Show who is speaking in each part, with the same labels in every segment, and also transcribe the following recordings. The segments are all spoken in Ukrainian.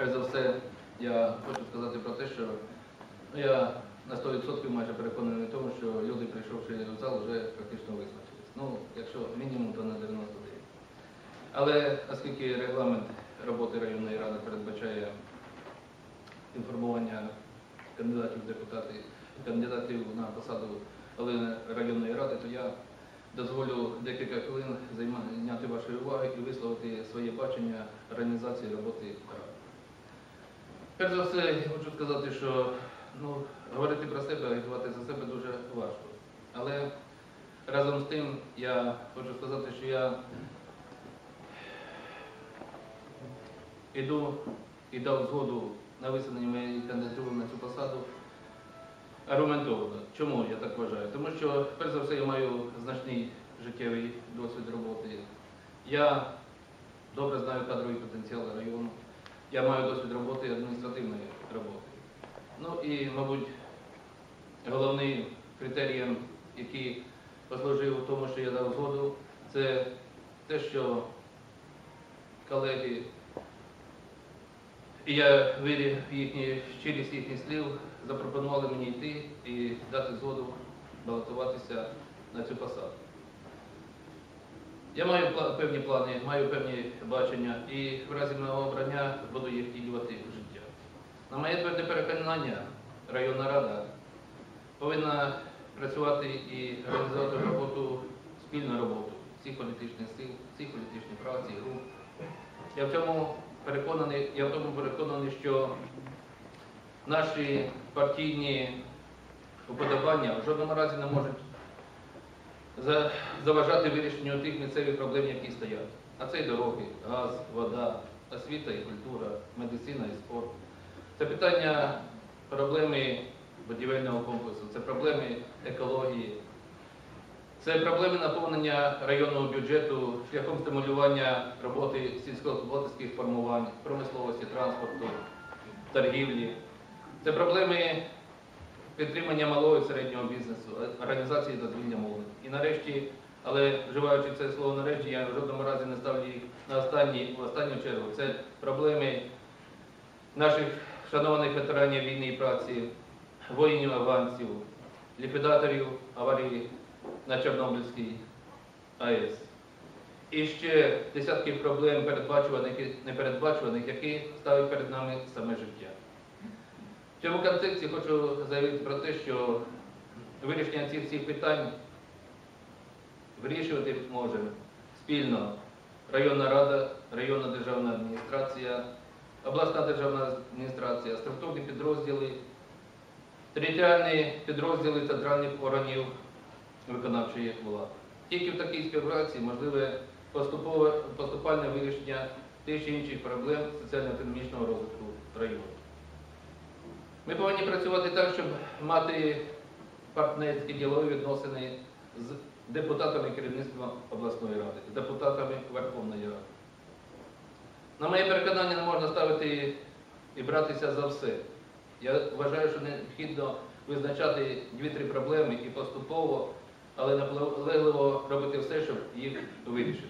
Speaker 1: перш за все, я хочу сказати про те, що я на 100% майже переконаний в тому, що люди, прийшовши в зал, вже практично визначились. Ну, якщо мінімум, то на 99. Але оскільки регламент роботи районної ради передбачає інформування кандидатів в депутати, кандидатів на посаду районної ради, то я дозволю декілька хвилин зайняти вашої уваги і висловити своє бачення організації роботи ради. Перш за все, хочу сказати, що ну, говорити про себе, агітувати за себе дуже важко. Але разом з тим я хочу сказати, що я іду і дав згоду на висунення моєї кандидатури на цю посаду аргументовано. Чому я так вважаю? Тому що, перш за все, я маю значний життєвий досвід роботи. Я добре знаю кадровий потенціал району. Я маю досвід роботи адміністративної роботи. Ну і, мабуть, головним критерієм, який послужив у тому, що я дав згоду, це те, що колеги, і я вірю в їхні щирість їхніх слів, запропонували мені йти і дати згоду балотуватися на цю посаду. Я маю певні плани, маю певні бачення і в разі мого обрання буду їх втілювати в життя. На моє тверде переконання, районна рада повинна працювати і реалізовувати роботу, спільну роботу всіх політичних сил, всіх політичних фракцій, груп. Я в цьому переконаний, я в тому переконаний, що наші партійні уподобання в жодному разі не можуть заважати вирішенню тих місцевих проблем, які стоять. А це і дороги, газ, вода, освіта і культура, медицина і спорт. Це питання проблеми будівельного комплексу, це проблеми екології, це проблеми наповнення районного бюджету шляхом стимулювання роботи сільськогосподарських формувань, промисловості, транспорту, торгівлі. Це проблеми підтримання малого і середнього бізнесу, організації дозвілля молоді. І нарешті, але вживаючи це слово нарешті, я в жодному разі не ставлю їх на останній, в останню чергу. Це проблеми наших шанованих ветеранів війни і праці, воїнів афганців, ліквідаторів аварії на Чорнобильській АЕС. І ще десятки проблем передбачуваних і непередбачуваних, які ставить перед нами саме життя. В цьому контексті хочу заявити про те, що вирішення цих всіх питань вирішувати може спільно районна рада, районна державна адміністрація, обласна державна адміністрація, структурні підрозділи, територіальні підрозділи центральних органів виконавчої влади. Тільки в такій співпраці можливе поступове поступальне вирішення тих чи інших проблем соціально-економічного розвитку району. Ми повинні працювати так, щоб мати партнерські ділові відносини з депутатами керівництва обласної ради, з депутатами Верховної Ради. На моє переконання, не можна ставити і братися за все. Я вважаю, що необхідно визначати дві-три проблеми і поступово, але наполегливо робити все, щоб їх вирішити.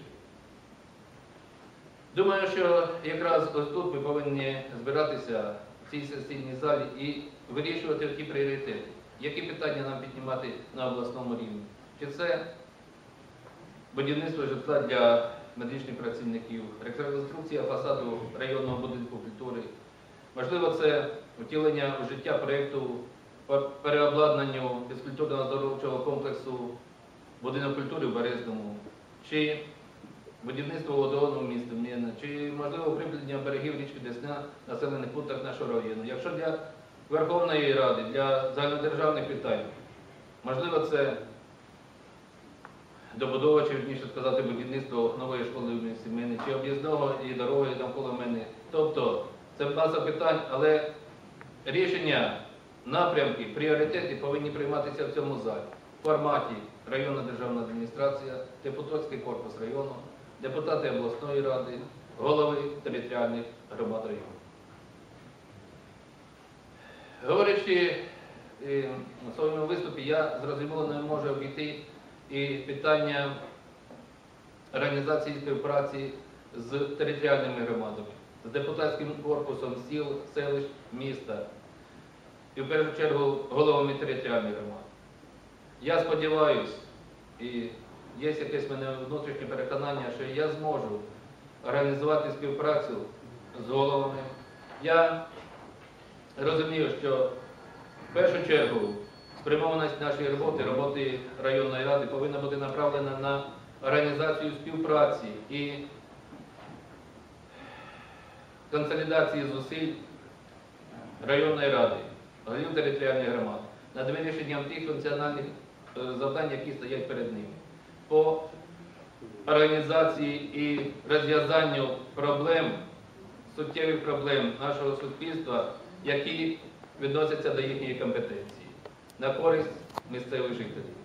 Speaker 1: Думаю, що якраз ось тут ми повинні збиратися цій сесійній залі і вирішувати ті пріоритети, які питання нам піднімати на обласному рівні. Чи це будівництво житла для медичних працівників, реконструкція фасаду районного будинку культури, можливо, це втілення у життя проєкту по переобладнанню фізкультурно-оздоровчого комплексу будинок культури в Березному, чи будівництво водогону міста Міна, чи можливо укріплення берегів річки Десна в населених пунктах нашого району. Якщо для Верховної Ради, для загальнодержавних питань, можливо, це добудова, чи вірніше сказати, будівництво нової школи в місті Мини, чи об'їзного і дороги навколо мене. Тобто це маса питань, але рішення, напрямки, пріоритети повинні прийматися в цьому залі в форматі районна державна адміністрація, депутатський корпус району, депутати обласної ради, голови територіальних громад району. Говорячи е, у своєму виступі, я зрозуміло не можу обійти і питання організації співпраці з територіальними громадами. з депутатським корпусом сіл, селищ, міста і в першу чергу головами територіальних громад. Я сподіваюся, і є якесь в мене внутрішнє переконання, що я зможу організувати співпрацю з головами. Я розумію, що в першу чергу спрямованість нашої роботи, роботи районної ради повинна бути направлена на організацію співпраці і консолідації зусиль районної ради, голів територіальних громад над вирішенням тих функціональних е, завдань, які стоять перед ними. По організації і розв'язанню проблем, суттєвих проблем нашого суспільства, які відносяться до їхньої компетенції, на користь місцевих жителів.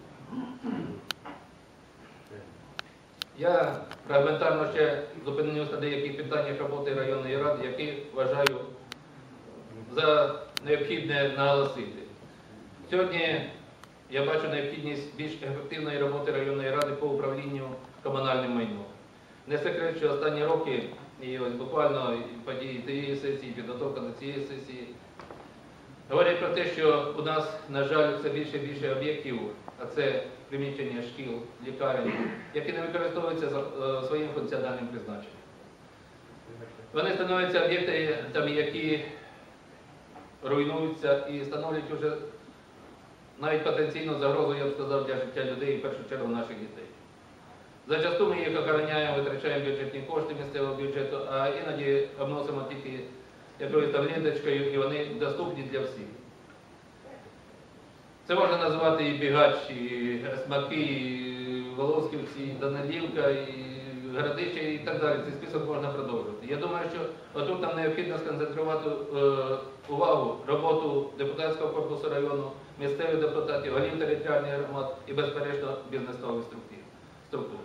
Speaker 1: Я фрагментарно ще зупинюся на деяких питаннях роботи районної ради, які вважаю за необхідне наголосити. Сьогодні я бачу необхідність більш ефективної роботи районної ради по управлінню комунальним майном. Не секрет, що останні роки, і ось буквально події тієї сесії, підготовка до цієї сесії, говорять про те, що у нас, на жаль, все більше і більше об'єктів, а це приміщення шкіл, лікарень, які не використовуються за е, своїм функціональним призначенням. Вони становляться об'єктами, які руйнуються і становлять уже навіть потенційну загрозу, я б сказав, для життя людей і в першу чергу наших дітей. Зачасту ми їх охороняємо, витрачаємо бюджетні кошти місцевого бюджету, а іноді обносимо тільки якоюсь там ленточкою, і вони доступні для всіх. Це можна називати і бігач, і смаки, і Волосківці, і Данилівка, і Городище, і так далі. Цей список можна продовжувати. Я думаю, що отут нам необхідно сконцентрувати е, увагу роботу депутатського корпусу району, місцевих депутатів, голів територіальних громад і, безперечно, бізнесових структур.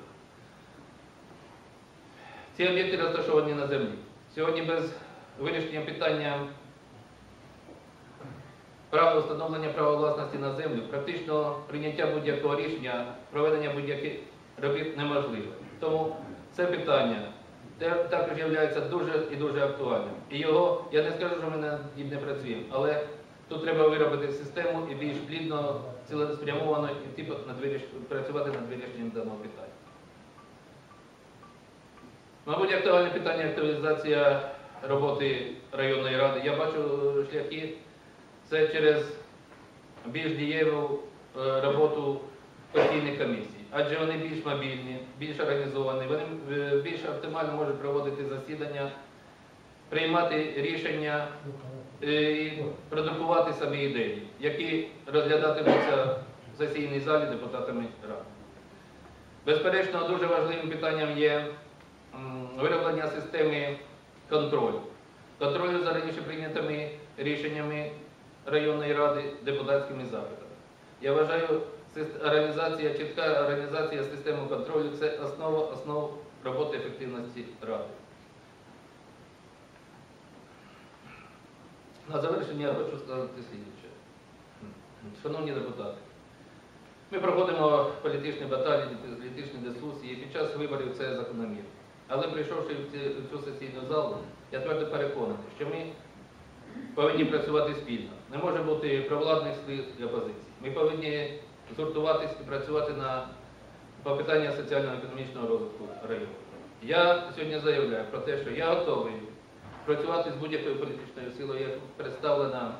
Speaker 1: Ці об'єкти розташовані на землі. Сьогодні без вирішення питання права встановлення права власності на землю, практично прийняття будь-якого рішення, проведення будь-яких робіт неможливе. Тому це питання також є дуже і дуже актуальним. І його, я не скажу, що ми над ним не працюємо, але тут треба виробити систему і більш плідно, цілеспрямовано і типу, працювати над вирішенням даного питання. Мабуть, актуальне питання актуалізація роботи районної ради. Я бачу шляхи це через більш дієву е, роботу постійних комісій, адже вони більш мобільні, більш організовані, вони е, більш оптимально можуть проводити засідання, приймати рішення е, і продукувати самі ідеї, які розглядатимуться в сесійній залі депутатами ради. Безперечно, дуже важливим питанням є вироблення системи контролю. Контролю за раніше прийнятими рішеннями районної ради депутатськими запитами. Я вважаю, організація, чітка організація системи контролю це основа основ роботи ефективності ради. На завершення я хочу сказати слідче. Шановні депутати, ми проходимо політичні баталії, політичні дискусії, і під час виборів це закономірно. Але прийшовши в цю сесійну залу, я твердо переконаний, що ми повинні працювати спільно. Не може бути провладних сил і опозиції. Ми повинні згуртуватись і працювати на по питання соціально-економічного розвитку району. Я сьогодні заявляю про те, що я готовий працювати з будь-якою політичною силою, яка представлена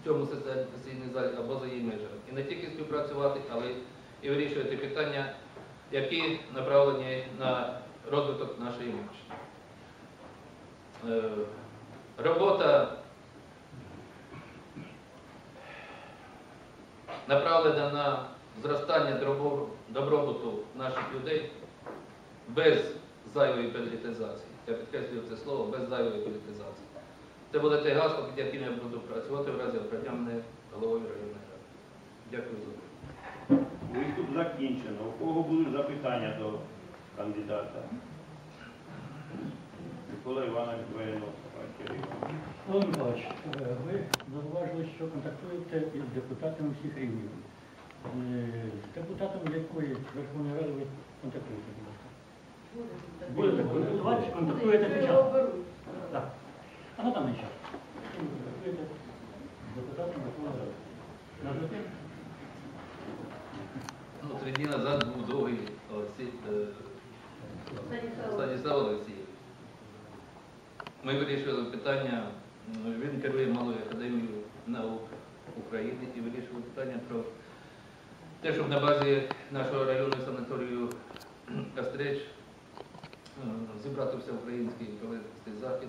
Speaker 1: в цьому сесійній залі або за її межами. І не тільки співпрацювати, але і вирішувати питання, які направлені на розвиток нашої мовчі. Е, Робота направлена на зростання добробуту наших людей без зайвої політизації. Я підкреслюю це слово, без зайвої політизації. Це буде те гасло, під яким я буду працювати в разі обрання головою районної ради. Дякую за увагу.
Speaker 2: Виступ закінчено. У кого були запитання до кандидата? Микола Іванович Воєнов,
Speaker 3: Олег Миколаївич, е, ви зауважили, що контактуєте із депутатами всіх рівнів. Е, З депутатом якої Верховної Ради ви контактуєте? Будете контактувати чи контактуєте б?
Speaker 4: беруть.
Speaker 3: Так. А на даний час. Ви працюєте депутатом Верховної Ради? Назвати?
Speaker 1: Ну, три дні назад був другий Олексій, е, Станіслав Олексійович. Ми вирішили питання, він керує Малою академією наук України і вирішили питання про те, щоб на базі нашого районного санаторію Кастреч зібрати все українське провести захід,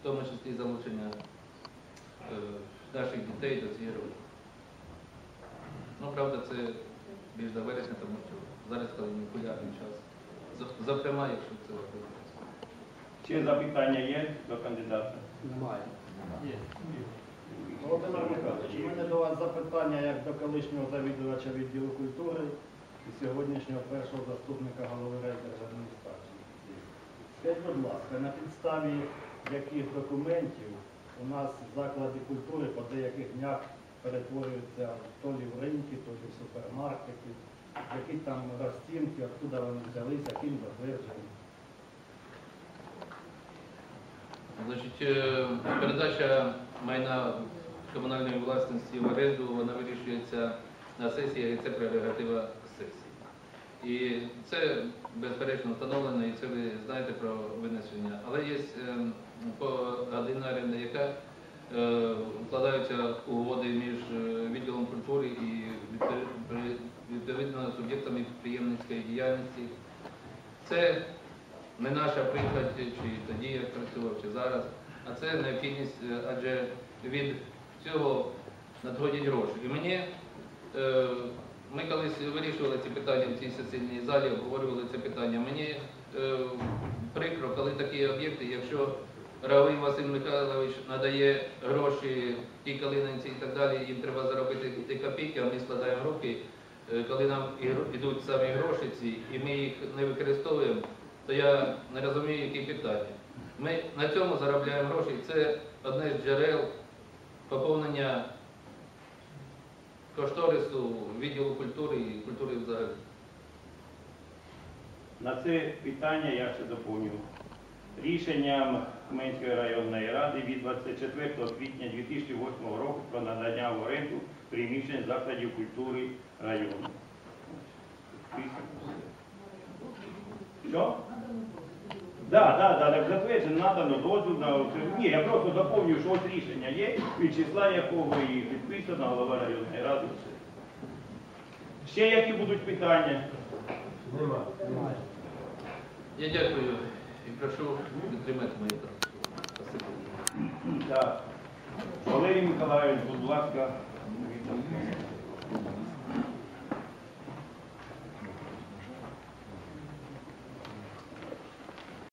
Speaker 1: в тому числі залучення е, наших дітей до цієї роботи. Ну, правда, це більш до вересня, тому що зараз коли популярний час. Зокрема, якщо це робити.
Speaker 2: Ще запитання є до кандидата?
Speaker 4: Немає.
Speaker 3: Є.
Speaker 4: Володимир Михайлович, у мене до вас запитання як до колишнього завідувача відділу культури і сьогоднішнього першого заступника голови райдержадміністрації. Скажіть, будь ласка, на підставі яких документів у нас заклади культури по деяких днях перетворюються то лі в ринки, то лі в супермаркети, які там розцінки, откуда вони взялися, ким затверджені?
Speaker 1: Значить, е, передача майна комунальної власності в оренду, вона вирішується на сесії, і це прерогатива сесії. І це безперечно встановлено, і це ви знаєте про винесення. Але є е, година оренда, яка е, вкладаються угоди між е, відділом культури і відпо- при- відповідно суб'єктами підприємницької діяльності. Це не наша приклад, чи тоді я працював, чи зараз, а це необхідність, е, адже від цього надходять гроші. І мені, е, ми колись вирішували ці питання в цій сесійній залі, обговорювали це питання. Мені е, прикро, коли такі об'єкти, якщо Равий Василь Михайлович надає гроші тій калининці і так далі, їм треба заробити ті копійки, а ми складаємо руки, коли нам йдуть самі гроші ці, і ми їх не використовуємо, то я не розумію, які питання. Ми на цьому заробляємо гроші, це одне з джерел поповнення кошторису відділу культури і культури взагалі.
Speaker 2: На це питання я ще доповню. Рішенням Хменської районної ради від 24 квітня 2008 року про надання в оренду приміщень закладів культури району. Що? Да, да, да, так затверджено, надано дозвіл на оце. Ні, я просто доповню, що ось рішення є, від числа якого і підписано голова районної ради. все. Ще які будуть питання?
Speaker 4: Немає.
Speaker 1: Я дякую і прошу підтримати мої правки. Спасибо.
Speaker 2: Так. Валерій Миколаївич, будь ласка.